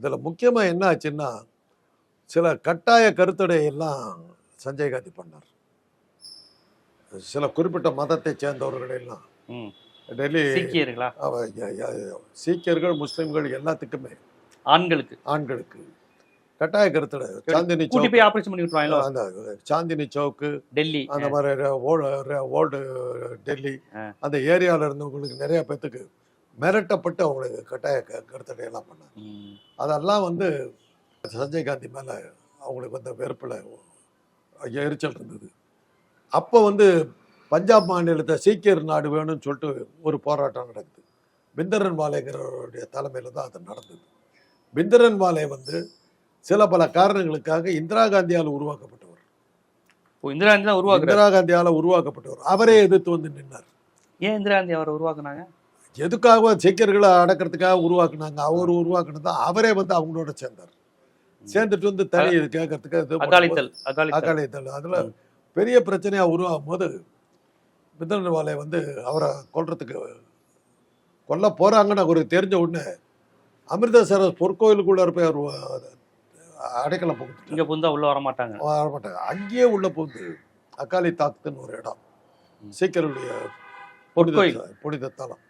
இதில் முக்கியமாக என்ன ஆச்சுன்னா சில கட்டாய கருத்தடை எல்லாம் சஞ்சய் காந்தி பண்ணார். சில குறிப்பிட்ட மதத்தை சேர்ந்தவர்கள் எல்லாம் ம். டெல்லி சீக்கியர்களா? முஸ்லிம்கள் எல்லாத்துக்குமே. ஆண்களுக்கு. ஆண்களுக்கு. கட்டாய கருத்தடை. சாந்தினி சௌக் போய் ஆபரேஷன் பண்ணி அந்த சாந்தினி சௌக்கு டெல்லி. அந்த மாதிரி ஓல்டு டெல்லி. அந்த ஏரியாவில் இருந்தவங்களுக்கு நிறைய பேத்துக்கு மிரட்டப்பட்டு அவங்களுக்கு கட்டாய க- கருத்தடை எல்லாம் பண்ணாங்க. அதெல்லாம் வந்து சஞ்சய் காந்தி மேலே அவங்களுக்கு வந்த வெறுப்பில் எரிச்சல் இருந்தது. அப்போ வந்து பஞ்சாப் மாநிலத்தை சீக்கியர் நாடு வேணும்னு சொல்லிட்டு ஒரு போராட்டம் நடக்குது. பிந்தரன் வாலேங்கிறவருடைய தலைமையில் தான் அது நடந்தது. பிந்தரன் வாலே வந்து சில பல காரணங்களுக்காக இந்திரா காந்தியால் உருவாக்கப்பட்டவர். இந்திரா காந்தி தான் இந்திரா காந்தியால் உருவாக்கப்பட்டவர். அவரே எதிர்த்து வந்து நின்னார். ஏன் இந்திரா காந்தி அவரை உருவாக்குனாங்க? எதுக்காக சீக்கியர்களை அடக்கிறதுக்காக உருவாக்குனாங்க? அவர் உருவாக்குனது அவரே வந்து அவங்களோட சேர்ந்தார். சேர்ந்துட்டு வந்து தனி இது கேட்கறதுக்கு இது அகாலித்தல் அதுல பெரிய பிரச்சனையா உருவாகும் போது பிந்தரன்வாலை வந்து அவரை கொல்றதுக்கு கொல்ல போறாங்கன்னு அவருக்கு தெரிஞ்ச உடனே அமிர்தசரஸ் பொற்கோயிலுக்குள்ள போய் அவர் அடைக்கலம் புகுத்துட்டார். இங்க புந்தா உள்ள வர மாட்டாங்க வர மாட்டாங்க அங்கேயே உள்ள போகுது அகாலி தாக்குன்னு ஒரு இடம். பொற்கோயில். புனித தலம்.